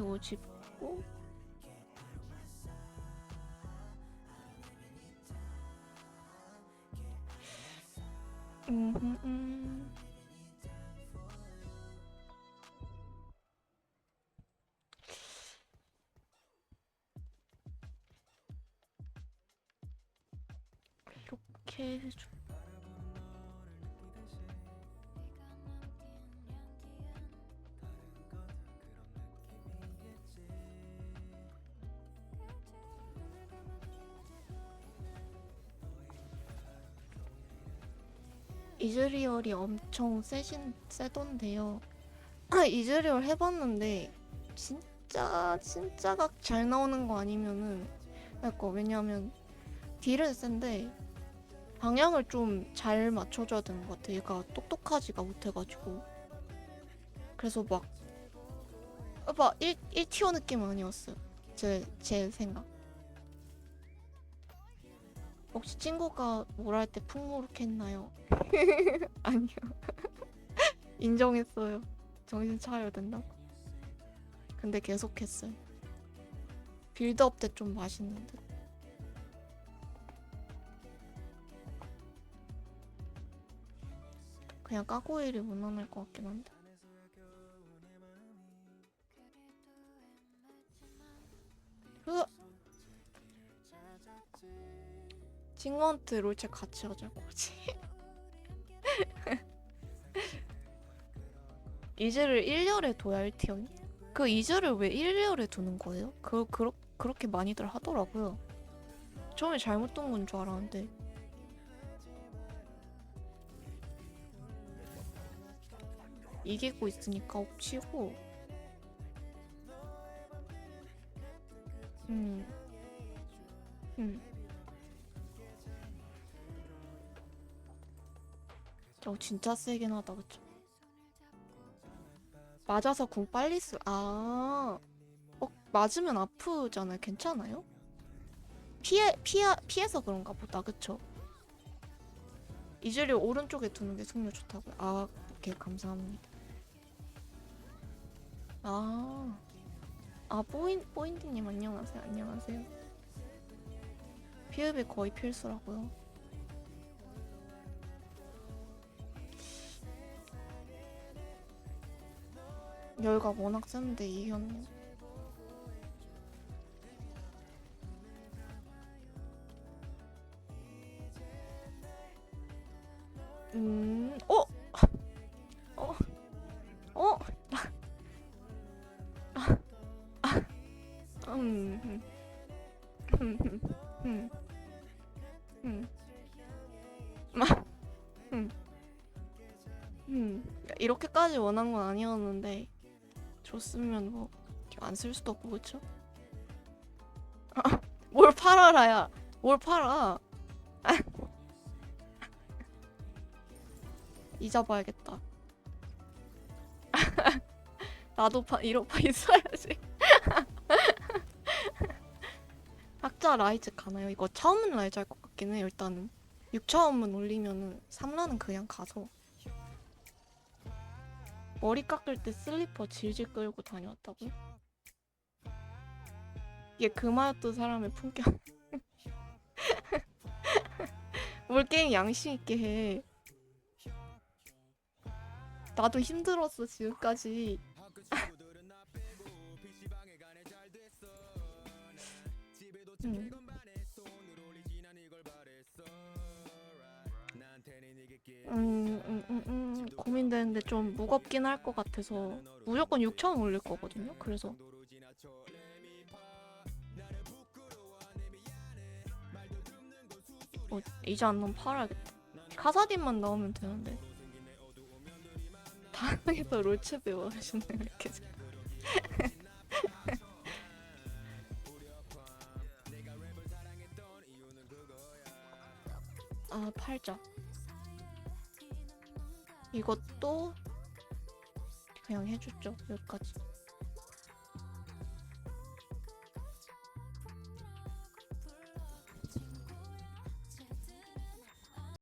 옷 입고 음, 음, 음. 이렇게 해줘. 이즈리얼이 엄청 세신 세던데요. 이즈리얼 해봤는데 진짜 진짜 각 잘 나오는 거 아니면은 그러니까 왜냐하면 딜은 센데 방향을 좀 잘 맞춰줘야 되는 것 같아. 얘가 똑똑하지가 못해가지고 그래서 막 막 1, 1티어 느낌 아니었어요. 제, 제 생각. 혹시 친구가 뭘할때 풍무룩했나요? 아니요. 인정했어요. 정신 차려야 된다고. 근데 계속했어요. 빌드업 때 좀 맛있는데. 그냥 까고일이 무난할 것 같긴 한데. 으 친구한테 롤체 같이 하자고 하지. 이즈를 1열에 둬야 1티어니? 그 이즈를 왜 1열에 두는 거예요? 그, 그렇, 그렇게 많이들 하더라고요. 처음에 잘못 둔 건 줄 알았는데. 이기고 있으니까 옥치고. 음. 음. 저 진짜 세긴 하다, 그쵸? 맞아서 궁 빨리 쓰, 아. 어, 맞으면 아프잖아요. 괜찮아요? 피해, 피해, 피해서 그런가 보다, 그쵸? 이즈리 오른쪽에 두는 게 승률 좋다고요? 아, 오케이, 감사합니다. 아. 아, 뽀인, 뽀인디님 안녕하세요. 안녕하세요. 피흡이 거의 필수라고요. 열가 워낙 센데 이겼네. 음, 어? 어? 어? 아, 아, 음, 음, 음, 음, 음, 마, 음, 음. 이렇게까지 원한 건 아니었는데 줬으면 뭐 안 쓸 수도 없고 그쵸? 아, 뭘 팔아라야 뭘 팔아 아. 잊어봐야겠다 나도 파 1억 파 있어야지 학자 라이즈 가나요? 이거 처음은 라이즈 할 것 같긴 해 일단은 6차원문 올리면은 3라는 그냥 가서 머리 깎을 때 슬리퍼 질질 끌고 다녀왔다고요? 이게 금화였던 사람의 품격. 뭘 게임 양심 있게 해. 나도 힘들었어 지금까지. 음. 음, 음, 음, 음, 고민되는데 좀 무겁긴 할 것 같아서 무조건 6천 올릴 거거든요. 그래서 어, 이제 안 나오면 팔아야겠다. 카사딘만 나오면 되는데. 다음에서 롤체 배워 하시네 이렇게. 아 팔자. 이것도 그냥 해줬죠 여기까지